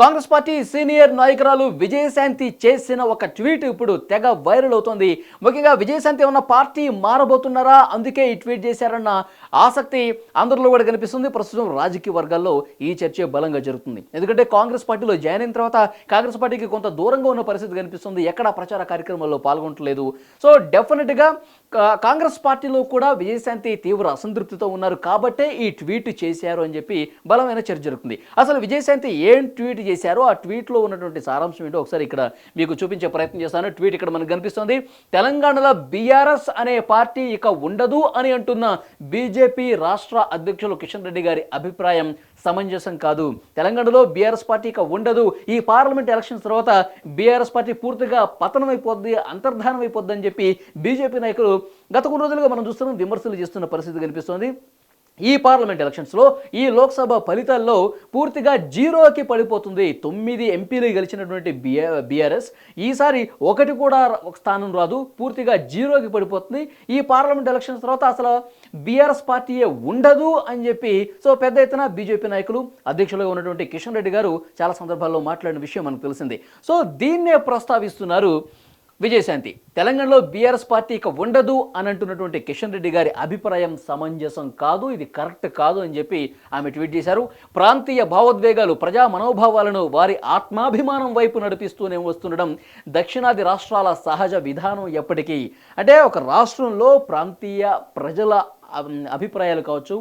Congress party senior నాయకురాలు విజయశాంతి చేసిన ఒక ట్వీట్ ఇప్పుడు తెగ వైరల్ అవుతోంది. ముఖ్యంగా విజయశాంతి ఉన్న పార్టీ మారబోతున్నారా? అందుకే ఈ ట్వీట్ చేశారన్న ఆసక్తి అందరిలో కూడా కనిపిస్తుంది. ప్రస్తుతం రాజకీయ వర్గాల్లో ఈ చర్చ బలంగా జరుగుతుంది. ఎందుకంటే కాంగ్రెస్ పార్టీలో జాయిన్ అయిన తర్వాత కాంగ్రెస్ పార్టీకి కొంత దూరంగా ఉన్న పరిస్థితి కనిపిస్తుంది. ఎక్కడ ప్రచార కార్యక్రమాల్లో పాల్గొనట్లేదు. సో డెఫినెట్గా కాంగ్రెస్ పార్టీలో కూడా విజయశాంతి తీవ్ర అసంతృప్తితో ఉన్నారు. కాబట్టే ఈ ట్వీట్ చేశారు అని చెప్పి బలమైన చర్చ జరుగుతుంది. అసలు విజయశాంతి ఏం ట్వీట్ చేశారో ఆ ట్వీట్లో ఉన్నటువంటి సారాంశం ఏంటో ఒకసారి ఇక్కడ మీకు చూపించే ప్రయత్నం చేస్తాను. ట్వీట్ ఇక్కడ మనకు కనిపిస్తుంది. తెలంగాణలో బీఆర్ఎస్ అనే పార్టీ ఇక ఉండదు అని అంటున్న బీజేపీ రాష్ట్ర అధ్యక్షులు కిషన్ రెడ్డి గారి అభిప్రాయం సమంజసం కాదు. తెలంగాణలో బీఆర్ఎస్ పార్టీ ఇక ఉండదు. ఈ పార్లమెంట్ ఎలక్షన్స్ తర్వాత బీఆర్ఎస్ పార్టీ పూర్తిగా పతనం అయిపోద్ది అంతర్ధానం అయిపోద్ది అని చెప్పి బీజేపీ నాయకులు గత కొన్ని రోజులుగా మనం చూస్తున్నాం విమర్శలు చేస్తున్న పరిస్థితి కనిపిస్తోంది. ఈ పార్లమెంట్ ఎలక్షన్స్లో ఈ లోక్సభ ఫలితాల్లో పూర్తిగా జీరోకి పడిపోతుంది. తొమ్మిది ఎంపీలు గెలిచినటువంటి బిఆర్ బీఆర్ఎస్. ఈసారి ఒకటి కూడా ఒక స్థానం రాదు. పూర్తిగా జీరోకి పడిపోతుంది. ఈ పార్లమెంట్ ఎలక్షన్స్ తర్వాత అసలు బీఆర్ఎస్ పార్టీయే ఉండదు అని చెప్పి సో పెద్ద ఎత్తున బీజేపీ నాయకులు అధ్యక్షులుగా ఉన్నటువంటి కిషన్ రెడ్డి గారు చాలా సందర్భాల్లో మాట్లాడిన విషయం మనకు తెలిసింది. సో దీన్నే ప్రస్తావిస్తున్నారు విజయశాంతి. తెలంగాణలో బీఆర్ఎస్ పార్టీ ఇక ఉండదు అని అంటున్నటువంటి కిషన్ రెడ్డి గారి అభిప్రాయం సమంజసం కాదు ఇది కరెక్ట్ కాదు అని చెప్పి ఆమె ట్వీట్ చేశారు. ప్రాంతీయ భావోద్వేగాలు ప్రజా మనోభావాలను వారి ఆత్మాభిమానం వైపు నడిపిస్తూనే వస్తుండడం దక్షిణాది రాష్ట్రాల సహజ విధానం ఎప్పటికీ. అంటే ఒక రాష్ట్రంలో ప్రాంతీయ ప్రజల అభిప్రాయాలు కావచ్చు.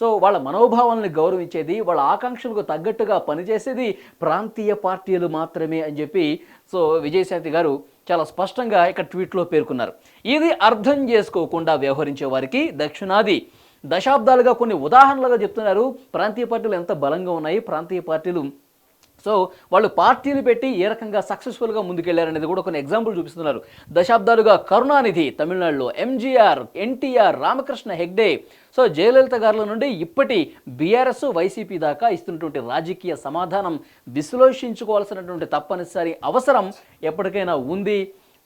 సో వాళ్ళ మనోభావాలను గౌరవించేది వాళ్ళ ఆకాంక్షలకు తగ్గట్టుగా పనిచేసేది ప్రాంతీయ పార్టీలు మాత్రమే అని చెప్పి సో విజయశాంతి గారు చాలా స్పష్టంగా ఇక్కడ ట్వీట్లో పేర్కొన్నారు. ఇది అర్థం చేసుకోకుండా వ్యవహరించే వారికి దక్షిణాది దశాబ్దాలుగా కొన్ని ఉదాహరణలుగా చెప్తున్నారు. ప్రాంతీయ పార్టీలు ఎంత బలంగా ఉన్నాయి? ప్రాంతీయ పార్టీలు సో వాళ్ళు పార్టీలు పెట్టి ఏ రకంగా సక్సెస్ఫుల్గా ముందుకెళ్ళారనేది కూడా కొన్ని ఎగ్జాంపుల్ చూపిస్తున్నారు. దశాబ్దాలుగా కరుణానిధి తమిళనాడులో MGR NTR Ramakrishna Hegde so Jayalalithaa గారుల నుండి ఇప్పటి బీఆర్ఎస్ వైసీపీ దాకా ఇస్తున్నటువంటి రాజకీయ సమాధానం విశ్లేషించుకోవాల్సినటువంటి తప్పనిసరి అవసరం ఎప్పటికైనా ఉంది.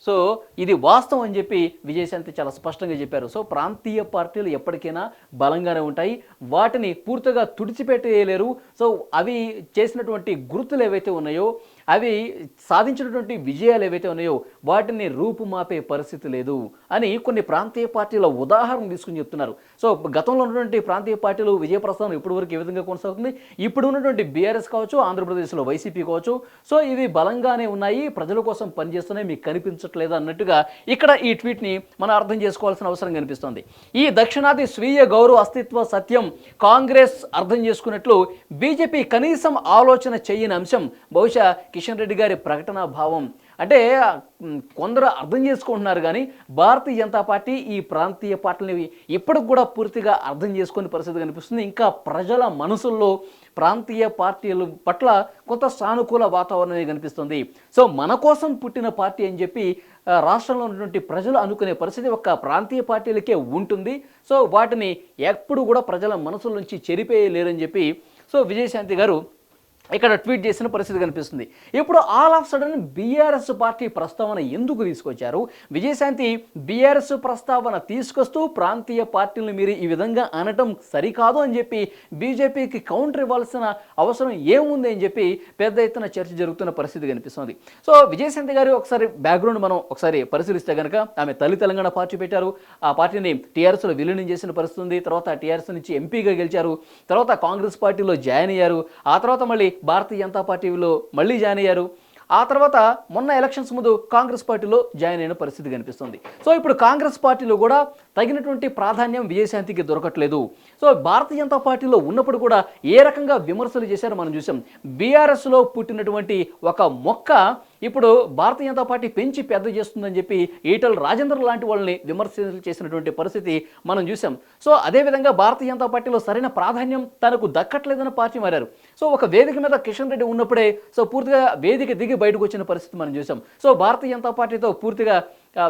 సో ఇది వాస్తవం అని చెప్పి విజయశాంతి చాలా స్పష్టంగా చెప్పారు. సో ప్రాంతీయ పార్టీలు ఎప్పటికైనా బలంగానే ఉంటాయి. వాటిని పూర్తిగా తుడిచిపెట్టేయలేరు. సో అవి చేసినటువంటి గుర్తులు ఏవైతే ఉన్నాయో అవి సాధించినటువంటి విజయాలు ఏవైతే ఉన్నాయో వాటిని రూపుమాపే పరిస్థితి లేదు అని కొన్ని ప్రాంతీయ పార్టీల ఉదాహరణ తీసుకుని చెప్తున్నారు. సో గతంలో ఉన్నటువంటి ప్రాంతీయ పార్టీలు విజయ ప్రస్థానం ఇప్పటి వరకు ఏ విధంగా కొనసాగుతుంది? ఇప్పుడు ఉన్నటువంటి బీఆర్ఎస్ కావచ్చు ఆంధ్రప్రదేశ్లో వైసీపీ కావచ్చు. సో ఇవి బలంగానే ఉన్నాయి ప్రజల కోసం పనిచేస్తున్నాయి మీకు కనిపించట్లేదు అన్నట్టుగా ఇక్కడ ఈ ట్వీట్ని మనం అర్థం చేసుకోవాల్సిన అవసరం కనిపిస్తుంది. ఈ దక్షిణాది స్వీయ గౌరవ అస్తిత్వ సత్యం కాంగ్రెస్ అర్థం చేసుకున్నట్లు బీజేపీ కనీసం ఆలోచన చేయని అంశం బహుశా కిషన్ రెడ్డి గారి ప్రకటన భావం. అంటే కొందరు అర్థం చేసుకుంటున్నారు కానీ భారతీయ జనతా పార్టీ ఈ ప్రాంతీయ పార్టీని ఇప్పటికి కూడా పూర్తిగా అర్థం చేసుకునే పరిస్థితి కనిపిస్తుంది. ఇంకా ప్రజల మనసుల్లో ప్రాంతీయ పార్టీల పట్ల కొంత సానుకూల వాతావరణమే కనిపిస్తుంది. సో మన కోసం పుట్టిన పార్టీ అని చెప్పి రాష్ట్రంలో ఉన్నటువంటి ప్రజలు అనుకునే పరిస్థితి ఒక్క ప్రాంతీయ పార్టీలకే ఉంటుంది. సో వాటిని ఎప్పుడు కూడా ప్రజల మనసుల నుంచి చెరిపేయలేరని చెప్పి సో విజయశాంతి గారు ఇక్కడ ట్వీట్ చేసిన పరిస్థితి కనిపిస్తుంది. ఇప్పుడు all of sudden BRS party ప్రస్తావన ఎందుకు తీసుకొచ్చారు? విజయశాంతి బీఆర్ఎస్ ప్రస్తావన తీసుకొస్తూ ప్రాంతీయ పార్టీలను మీరు ఈ విధంగా అనటం సరికాదు అని చెప్పి బీజేపీకి కౌంటర్ ఇవ్వాల్సిన అవసరం ఏముంది అని చెప్పి పెద్ద ఎత్తున చర్చ జరుగుతున్న పరిస్థితి కనిపిస్తుంది. సో విజయశాంతి గారి ఒకసారి బ్యాక్గ్రౌండ్ మనం ఒకసారి పరిశీలిస్తే కనుక ఆమె తల్లి తెలంగాణ పార్టీ పెట్టారు. ఆ పార్టీని టీఆర్ఎస్లో విలీనం చేసిన పరిస్థితి ఉంది. తర్వాత టీఆర్ఎస్ నుంచి ఎంపీగా గెలిచారు. తర్వాత కాంగ్రెస్ పార్టీలో జాయిన్ అయ్యారు. ఆ తర్వాత మళ్ళీ భారతీయ జనతా పార్టీలో మళ్ళీ జాయిన్ అయ్యారు. ఆ తర్వాత మొన్న ఎలక్షన్స్ ముందు కాంగ్రెస్ పార్టీలో జాయిన్ అయిన పరిస్థితి కనిపిస్తుంది. సో ఇప్పుడు కాంగ్రెస్ పార్టీలో కూడా తగినటువంటి ప్రాధాన్యం విజయశాంతికి దొరకట్లేదు. సో భారతీయ జనతా పార్టీలో ఉన్నప్పుడు కూడా ఏ రకంగా విమర్శలు చేశారో మనం చూసాం. బీఆర్ఎస్లో పుట్టినటువంటి ఒక మొక్క ఇప్పుడు భారతీయ జనతా పార్టీ పెంచి పెద్ద చేస్తుందని చెప్పి ఈటల రాజేందర్ లాంటి వాళ్ళని విమర్శలు చేసినటువంటి పరిస్థితి మనం చూసాం. సో అదేవిధంగా భారతీయ జనతా పార్టీలో సరైన ప్రాధాన్యం తనకు దక్కట్లేదని పార్టీ మారారు. సో ఒక వేదిక మీద కిషన్ రెడ్డి ఉన్నప్పుడే సో పూర్తిగా వేదిక దిగి బయటకు వచ్చిన పరిస్థితి మనం చూసాం. సో భారతీయ జనతా పార్టీతో పూర్తిగా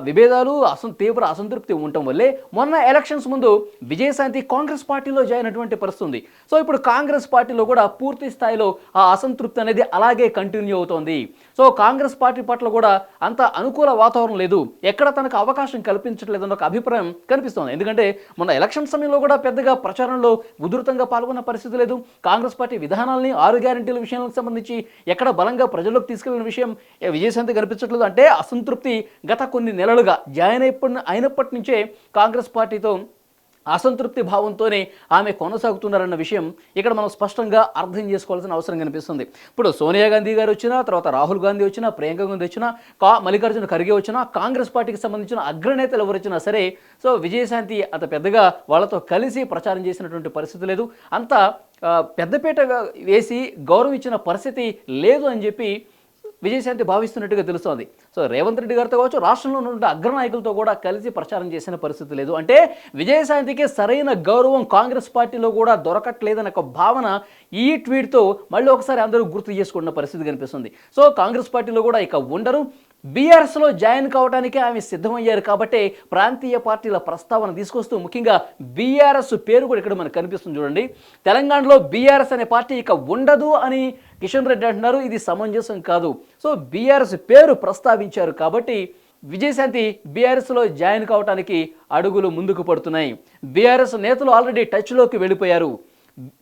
విభేదాలు అసం తీవ్ర అసంతృప్తి ఉండటం వల్లే మొన్న ఎలక్షన్స్ ముందు విజయశాంతి కాంగ్రెస్ పార్టీలో జాయిన్ అయినటువంటి పరిస్థితి ఉంది. సో ఇప్పుడు కాంగ్రెస్ పార్టీలో కూడా పూర్తి స్థాయిలో ఆ అసంతృప్తి అనేది అలాగే కంటిన్యూ అవుతోంది. సో కాంగ్రెస్ పార్టీ పట్ల కూడా అంత అనుకూల వాతావరణం లేదు. ఎక్కడ తనకు అవకాశం కల్పించట్లేదన్న ఒక అభిప్రాయం కనిపిస్తోంది. ఎందుకంటే మొన్న ఎలక్షన్ సమయంలో కూడా పెద్దగా ప్రచారంలో ఉధృతంగా పాల్గొన్న పరిస్థితి లేదు. కాంగ్రెస్ పార్టీ విధానాల్ని ఆరు గ్యారంటీల విషయాలకు సంబంధించి ఎక్కడ బలంగా ప్రజల్లోకి తీసుకెళ్ళిన విషయం విజయశాంతి కనిపించట్లేదు. అంటే అసంతృప్తి గత కొన్ని నెలలుగా జాయిన్ అయిపోయిన అయినప్పటి నుంచే కాంగ్రెస్ పార్టీతో అసంతృప్తి భావంతోనే ఆమె కొనసాగుతున్నారన్న విషయం ఇక్కడ మనం స్పష్టంగా అర్థం చేసుకోవాల్సిన అవసరం కనిపిస్తుంది. ఇప్పుడు సోనియా గాంధీ గారు వచ్చినా తర్వాత రాహుల్ గాంధీ వచ్చినా ప్రియాంక గాంధీ వచ్చినా కా మల్లికార్జున ఖర్గే వచ్చినా కాంగ్రెస్ పార్టీకి సంబంధించిన అగ్రనేతలు ఎవరు వచ్చినా సరే సో విజయశాంతి అంత పెద్దగా వాళ్ళతో కలిసి ప్రచారం చేసినటువంటి పరిస్థితి లేదు. అంత పెద్దపేట పెద్దపీట వేసి గౌరవించిన ఇచ్చిన పరిస్థితి లేదు అని చెప్పి విజయశాంతి భావిస్తున్నట్టుగా తెలుస్తోంది. సో రేవంత్ రెడ్డి గారితో కావచ్చు రాష్ట్రంలో ఉన్న అగ్రనాయకులతో కూడా కలిసి ప్రచారం చేసిన పరిస్థితి లేదు. అంటే విజయశాంతికి సరైన గౌరవం కాంగ్రెస్ పార్టీలో కూడా దొరకట్లేదన్న ఒక భావన ఈ ట్వీట్తో మళ్ళీ ఒకసారి అందరూ గుర్తు చేసుకున్న పరిస్థితి కనిపిస్తుంది. సో కాంగ్రెస్ పార్టీలో కూడా ఇక ఉండరు. బీఆర్ఎస్లో జాయిన్ కావడానికి ఆమె సిద్ధమయ్యారు కాబట్టే ప్రాంతీయ పార్టీల ప్రస్తావన తీసుకొస్తూ ముఖ్యంగా బీఆర్ఎస్ పేరు కూడా ఇక్కడ మనకు కనిపిస్తుంది చూడండి. తెలంగాణలో బీఆర్ఎస్ అనే పార్టీ ఇక ఉండదు అని కిషన్ రెడ్డి అంటున్నారు. ఇది సమంజసం కాదు. సో బీఆర్ఎస్ పేరు ప్రస్తావించారు కాబట్టి విజయశాంతి బీఆర్ఎస్లో జాయిన్ కావడానికి అడుగులు ముందుకు పడుతున్నాయి. బీఆర్ఎస్ నేతలు ఆల్రెడీ టచ్లోకి వెళ్ళిపోయారు.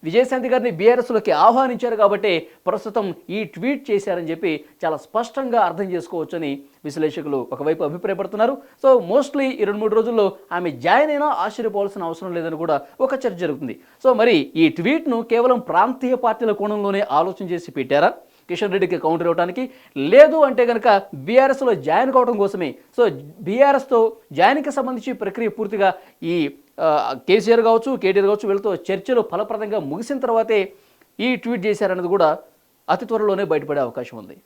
విజయశాంతి గారిని బీఆర్ఎస్లోకి ఆహ్వానించారు కాబట్టి ప్రస్తుతం ఈ ట్వీట్ చేశారని చెప్పి చాలా స్పష్టంగా అర్థం చేసుకోవచ్చని విశ్లేషకులు ఒకవైపు అభిప్రాయపడుతున్నారు. సో మోస్ట్లీ ఈ రెండు మూడు రోజుల్లో ఆమె జాయిన్ అయినా ఆశ్చర్యపోవాల్సిన అవసరం లేదని కూడా ఒక చర్చ జరుగుతుంది. సో మరి ఈ ట్వీట్ను కేవలం ప్రాంతీయ పార్టీల కోణంలోనే ఆలోచన చేసి పెట్టారా? కిషన్ రెడ్డికి కౌంటర్ ఇవ్వడానికి లేదు అంటే కనుక బీఆర్ఎస్లో జాయిన్ కావడం కోసమే. సో బీఆర్ఎస్తో జాయిన్కి సంబంధించి ప్రక్రియ పూర్తిగా ఈ కేసీఆర్ కావచ్చు కేటీఆర్ కావచ్చు వీళ్ళతో చర్చలు ఫలప్రదంగా ముగిసిన తర్వాతే ఈ ట్వీట్ చేశారన్నది కూడా అతి త్వరలోనే బయటపడే అవకాశం ఉంది.